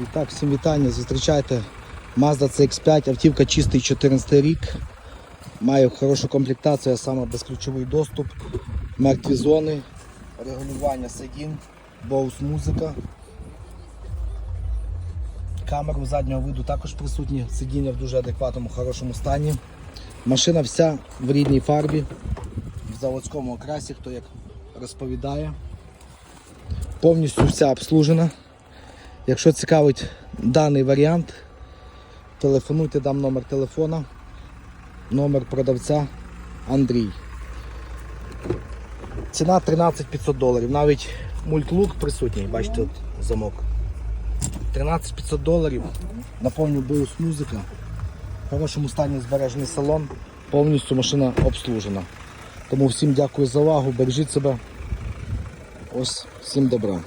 І так, всім вітання. Зустрічайте Mazda CX5, автівка чистий 14 рік. Має хорошу комплектацію, а саме безключовий доступ, мертві зони, регулювання сидінь, боус музика. Камеру заднього виду також присутні, сидіння в дуже адекватному, хорошому стані. Машина вся в рідній фарбі, в заводському окрасі, хто як розповідає. Повністю вся обслужена. Якщо цікавить даний варіант, телефонуйте, дам номер телефона, номер продавця Андрій. Ціна 13 500 доларів. Навіть мультлук присутній, бачите, от замок. 13 500 доларів. На повну боус музика. В хорошому стані збережений салон. Повністю машина обслужена. Тому всім дякую за увагу, бережіть себе. Ось, всім добра.